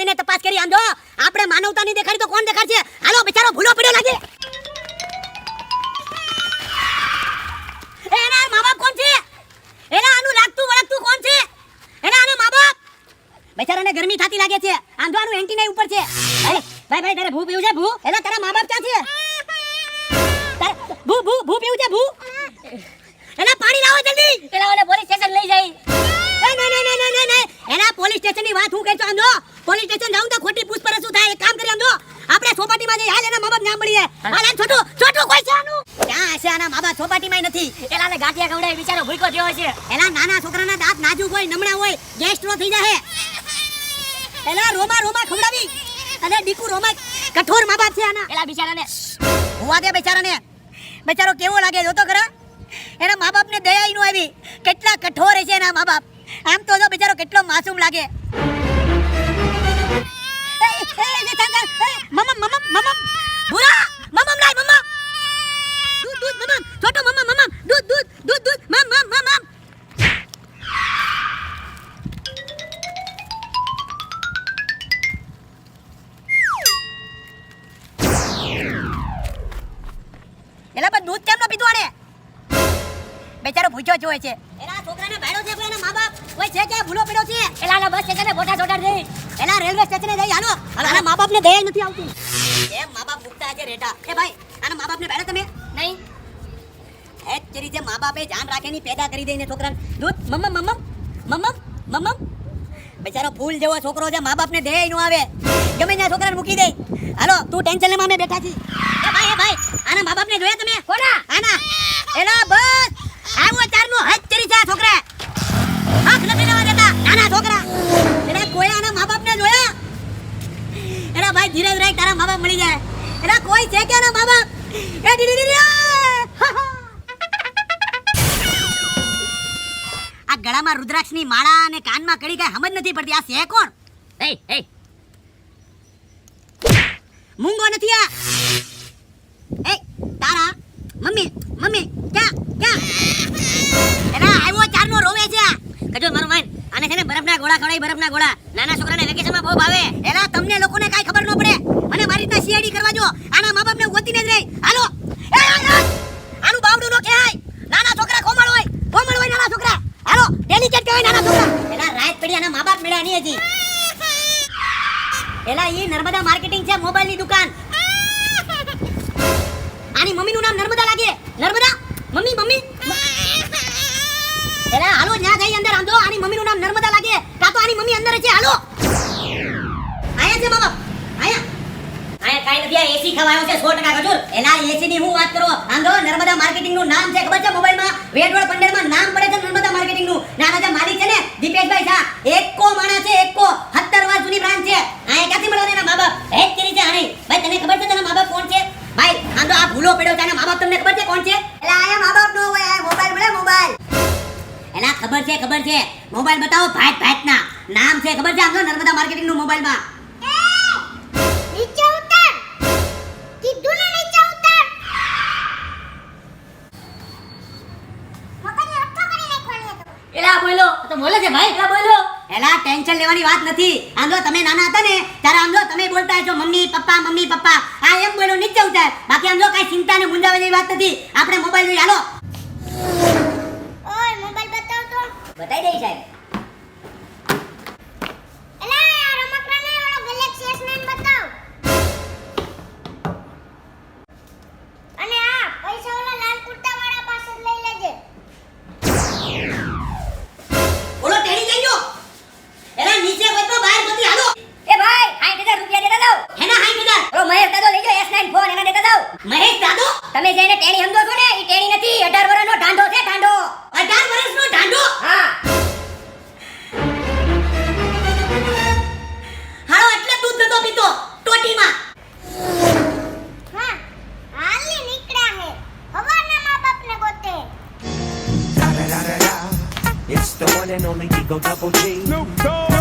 જઈને તપાસ કરી આંધો. આપણે માનવતા નહીં દેખાડી તો કોણ દેખાડશે? હાલો બિચારો ભૂલો પડ્યો લાગે. એના મા બાપ કોણ છે? એના આનું લાગતું વળગતું કોણ છે? એના આના મા બાપ બિચારાને ગરમી થતી લાગે છે. આંધવાનું એન્ટીના ઉપર છે. ભાઈ ભાઈ ભાઈ તારે ભૂ પીવું છે? ભૂ? એના તારા મા બાપ ક્યાં છે? ભૂ ભૂ ભૂ પીવું છે ભૂ? એના પાણી લાવો જલ્દી. એના ઓલે પોલીસ સ્ટેશન લઈ જાય. નહીં નહીં નહીં નહીં એના પોલીસ સ્ટેશનની વાત હું કહેતો આંધો. પોલીસ સ્ટેશન જાઉં તો ખોટી પૂછપરછ શું થાય? એક કામ કરી આંધો આપણે સોપાટીમાં જઈ હાલ એના મા બાપ નામ મળીએ. હાલ હાલ છોટું. છોટું કોઈ છે આનું? ક્યાં હશે આના મા બાપ? સોપાટીમાં નથી. પેલા ને ગાંઠિયા ખવડાવી બિચારો ભૂખ્યો થયો છે એના નાના છોકરાના દાંત નાજુક હોય નમણા હોય ગેસ્ટ્રો થઈ જાય એલા રોમા રોમા ખવડાવી. અને ડીકુ રોમા કઠોર મા બાપ છે આના. એલા બિચારાને. હુવા દે બિચારાને. બિચારો કેવો લાગે જોતો ખરા એના મા બાપને દયા નો આવી. કેટલા કઠોર છે એના મા બાપ. આમ તો જો બેચારો કેટલો માસૂમ લાગે. એલા પણ દૂધ કેમ ન પીધું આને બેચારો ભૂખ્યો જ હોય છે. એના છોકરાને ભાડો છે એના મા બાપ કોઈ છે કે ભૂલો પડ્યો છે? એલા બસ છે દે રેલવે સ્ટેશને જઈ હાલો આના મા બાપને દયા નથી આવતી. એ મા બાપ મુકતા છે રેટા. એ ભાઈ આના મા બાપને બેડા તમે નહીં. એ જે રીતે મા બાપે જાન રાખેની પેદા કરી દઈને છોકરાને દૂધ મમ્મ મમ્મ મમ્મ મમ્મ બેચારો ફૂલ જેવો છોકરો છે મા બાપને દયા નો આવે. ગમે ત્યાં છોકરાને મૂકી દે. હાલો તું ટેન્શન લેમાં અમે બેઠા છીએ. એ ભાઈ. આ ગળામાં રુદ્રાક્ષની માળા અને કાનમાં કડી કઈ સમજ નથી પડતી. આ છે કોણ? એ એ. મૂંગો નથી આ. એ તારા. મમ્મી મમ્મી ક્યાં ક્યાં? એના આવ્યો ચારનો રોવે છે આ. કજો મારું માઈન આને છે ને બરફના ગોળા ખવડાવી બરફના ગોળા. નાના છોકરાને વેકેશનમાં બહુ ભાવે. એલા તમને લોકોને કાઈ ખબર ન પડે. મને મારી રીતના સીઆઈડી કરવા જો આના મા બાપને ગોતીને જ રહી. હાલો. નો માર્કેટિંગ છે મોબાઈલની દુકાન. આની મમ્મીનું નામ નર્મદા લાગે. નર્મદા? Mummy mummy? એલા હાલો ન્યા જઈ અંદર આંધો આની મમ્મીનું નામ નર્મદા લાગે. કાતો આની મમ્મી અંદર છે? હાલો. આયા છે મા કાઈ નથી, આ એસી ખવાયો છે 100% ખજૂર. એલા એસી ની હું વાત કરો, આંધો, નર્મદા માર્કેટિંગનું નામ છે, ખબર છે? મોબાઈલમાં વેડવડ પંડેરમાં નામ પડે છે નર્મદા માર્કેટિંગનું નાના જે માલિક છે ને, દીપેશભાઈ શાહ, એકો માણા છે, એકો 70 વર્ષ જૂની બ્રાન્ચ છે. આ ક્યાંથી મળવાના એના મા બાપ હેત કરી છે આને. ભાઈ, તને ખબર છે તેના મા બાપ કોણ છે? ભાઈ, આંધો, આ ભૂલો પડ્યો છે મા બાપ તમને ખબર છે કોણ છે? એલા આયા મા બાપ નો હોય, આ મોબાઈલ મળે, મોબાઈલ. એલા ખબર છે ખબર છે. મોબાઈલ બતાવો ભાઈ ભાઈ ના નામ છે, ખબર છે આંધો નર્મદા માર્કેટિંગનું મોબાઈલમાં તો બોલે છે, ભાઈ એલા બોલો. એલા, ટેન્શન લેવાની વાત નથી. આંધો તમે નાના હતા ને, ત્યારે આંધો તમે બોલતા છો મમ્મી, પપ્પા મમ્મી, પપ્પા. આ એમ બોલો નીચે ઉતાર. બાકી આંધો કઈ ચિંતા ને મુંજાવા વાત નથી. આપણે મોબાઈલ જોઈ, હાલો. તમે જેને ટેણી સમજો છો ને? એ ટેણી નથી. 18 વર્ષનો ઢાંઢો છે ઢાંઢો. 18 વર્ષનો ઢાંઢો? હા. હાલો એટલે દૂધ તો પીતો. ટોટીમાં. It's the one and only Eagle Double G. Snoop Dogg.